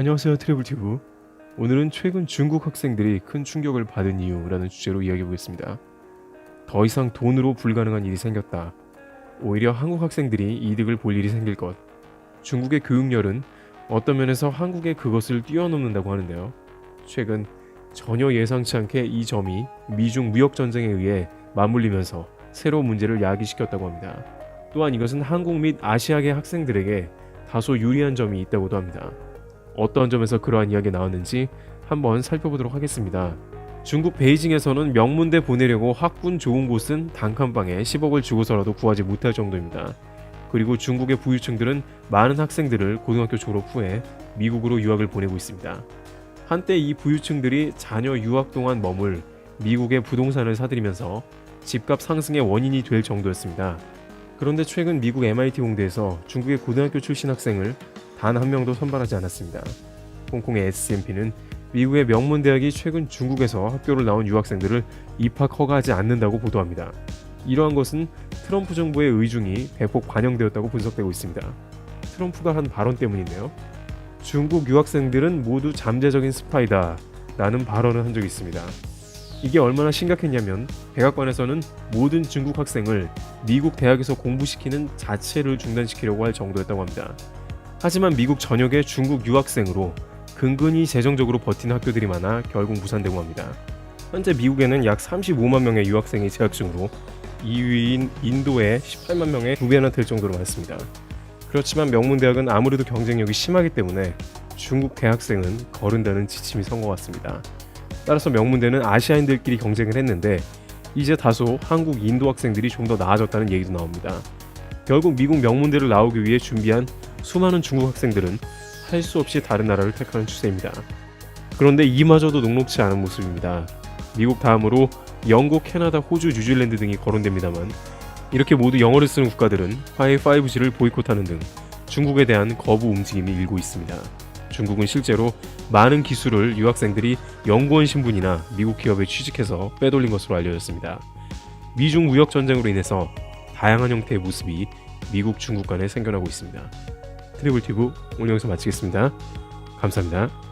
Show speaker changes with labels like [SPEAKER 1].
[SPEAKER 1] 안녕하세요 트래블 튜브. 오늘은 최근 중국 학생들이 큰 충격을 받은 이유라는 주제로 이야기해 보겠습니다. 더 이상 돈으로 불가능한 일이 생겼다. 오히려 한국 학생들이 이득을 볼 일이 생길 것. 중국의 교육열은 어떤 면에서 한국의 그것을 뛰어넘는다고 하는데요. 최근 전혀 예상치 않게 이 점이 미중 무역 전쟁에 의해 맞물리면서 새로운 문제를 야기시켰다고 합니다. 또한 이것은 한국 및 아시아계 학생들에게 다소 유리한 점이 있다고도 합니다 어떤 점에서 그러한 이야기가 나왔는지 한번 살펴보도록 하겠습니다. 중국 베이징에서는 명문대 보내려고 학군 좋은 곳은 단칸방에 10억을 주고서라도 구하지 못할 정도입니다. 그리고 중국의 부유층들은 많은 학생들을 고등학교 졸업 후에 미국으로 유학을 보내고 있습니다. 한때 이 부유층들이 자녀 유학 동안 머물 미국의 부동산을 사들이면서 집값 상승의 원인이 될 정도였습니다. 그런데 최근 미국 MIT 공대에서 중국의 고등학교 출신 학생을 단 한 명도 선발하지 않았습니다. 홍콩의 SMP는 미국의 명문 대학이 최근 중국에서 학교를 나온 유학생들을 입학 허가하지 않는다고 보도합니다. 이러한 것은 트럼프 정부의 의중이 대폭 반영되었다고 분석되고 있습니다. 트럼프가 한 발언 때문인데요. 중국 유학생들은 모두 잠재적인 스파이다 라는 발언을 한 적이 있습니다. 이게 얼마나 심각했냐면 백악관에서는 모든 중국 학생을 미국 대학에서 공부시키는 자체를 중단시키려고 할 정도였다고 합니다. 하지만 미국 전역의 중국 유학생으로 근근히 재정적으로 버틴 학교들이 많아 결국 무산되고 합니다. 현재 미국에는 약 35만 명의 유학생이 재학 중으로 2위인 인도의 18만 명의 두 배나 될 정도로 많습니다. 그렇지만 명문 대학은 아무래도 경쟁력이 심하기 때문에 중국 대학생은 거른다는 지침이 선 것 같습니다. 따라서 명문대는 아시아인들끼리 경쟁을 했는데 이제 다소 한국 인도 학생들이 좀 더 나아졌다는 얘기도 나옵니다. 결국 미국 명문대를 나오기 위해 준비한 수많은 중국 학생들은 할 수 없이 다른 나라를 택하는 추세입니다. 그런데 이마저도 녹록치 않은 모습입니다. 미국 다음으로 영국, 캐나다, 호주, 뉴질랜드 등이 거론됩니다만 이렇게 모두 영어를 쓰는 국가들은 화해 5G를 보이콧하는 등 중국에 대한 거부 움직임이 일고 있습니다. 중국은 실제로 많은 기술을 유학생들이 연구원 신분이나 미국 기업에 취직해서 빼돌린 것으로 알려졌습니다. 미중 무역 전쟁으로 인해서 다양한 형태의 모습이 미국 중국 간에 생겨나고 있습니다. 트리블 튜브 오늘 여기서 마치겠습니다. 감사합니다.